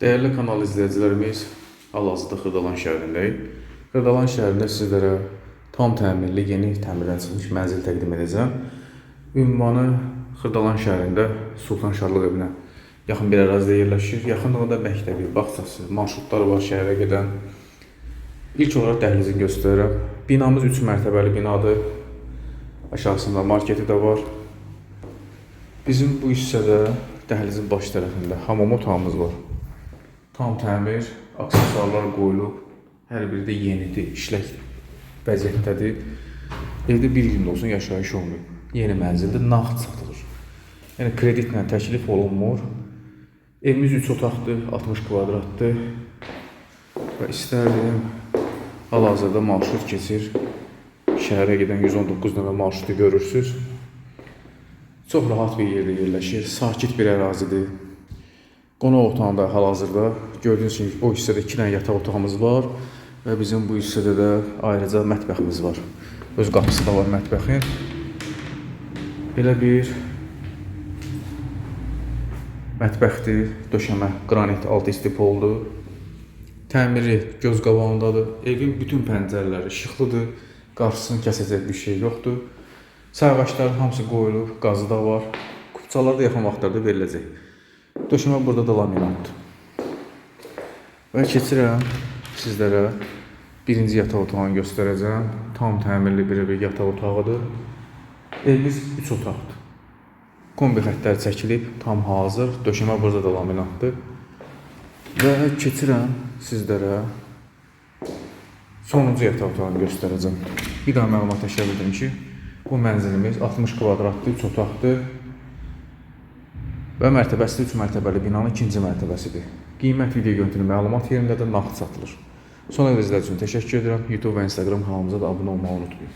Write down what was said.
Değerli kanal izləyicilərimiz, hal-hazırda Xırdalan şəhərindəyik. Xırdalan şəhərində sizlərə tam təmirli, yeni təmirdən çıxmış mənzil təqdim edəcəm. Ünvanı Xırdalan şəhərində Sultan Şarlıq evinə yaxın bir ərazidə yerləşir. Yaxınlığında məktəbi, bağçası, marşrutları var şəhərə gedən. İlk olaraq dəhlizini göstərirəm. Binamız 3 mərtəbəli binadır. Aşağısında marketi də var. Bizim bu hissədə dəhlizin baş tərəfində hamam otağımız var. Tam təmir, aksesuarlar qoyulub. Hər biri də yenidir, işlək vəziyyətdədir. Evdə bir gün olsun yaşayış olmayıb. Yeni mənzildir, nağd satılır. Yəni kreditlə təklif olunmur. Evimiz 3 otaqdır, 60 kvadratdır. Və istərdim hal-hazırda marşrut keçir. Şəhərə gedən 119 nömrə marşrutu görürsüz. Çox rahat bir yerdə yerləşir, sakit bir ərazidir. Qonaq otağında hal-hazırda gördüyünüz kimi o hissədə 2 dənə yataq otağımız var və bizim bu hissədə də ayrıca mətbəximiz var. Öz qapısı da var mətbəxin. Belə bir mətbəxdir, döşəmə qranit alt istipoldur. Təmiri göz qabağındadır. Evin bütün pəncərələri işıqlıdır. Qarşısını kəsəcək bir şey yoxdur. Sərvaşların hamısı qoyulub, qazı da var. Kupçalar da yaxın vaxtlarda veriləcək. Döşəmə burada da laminatdır. Və keçirəm sizlərə birinci yataq otağını göstərəcəm. Tam təmirli bir bir yataq otağıdır. Evimiz 3 otaqdır. Kombi xəttləri çəkilib, tam hazır. Döşəmə burada da laminatdır. Və keçirəm sizlərə sonuncu yataq otağını göstərəcəm. Bir daha məlumat təşkil edim ki, bu mənzilimiz 60 kvadratlı 3 otaqdır. Və mərtəbəsi 3 mərtəbəli binanın ikinci mərtəbəsidir. Qiymət video görüntülü məlumat yerində də nağd satılır. Son izlədiyiniz üçün təşəkkür edirəm. YouTube və Instagram kanalımıza da abunə olmağı unutmayın.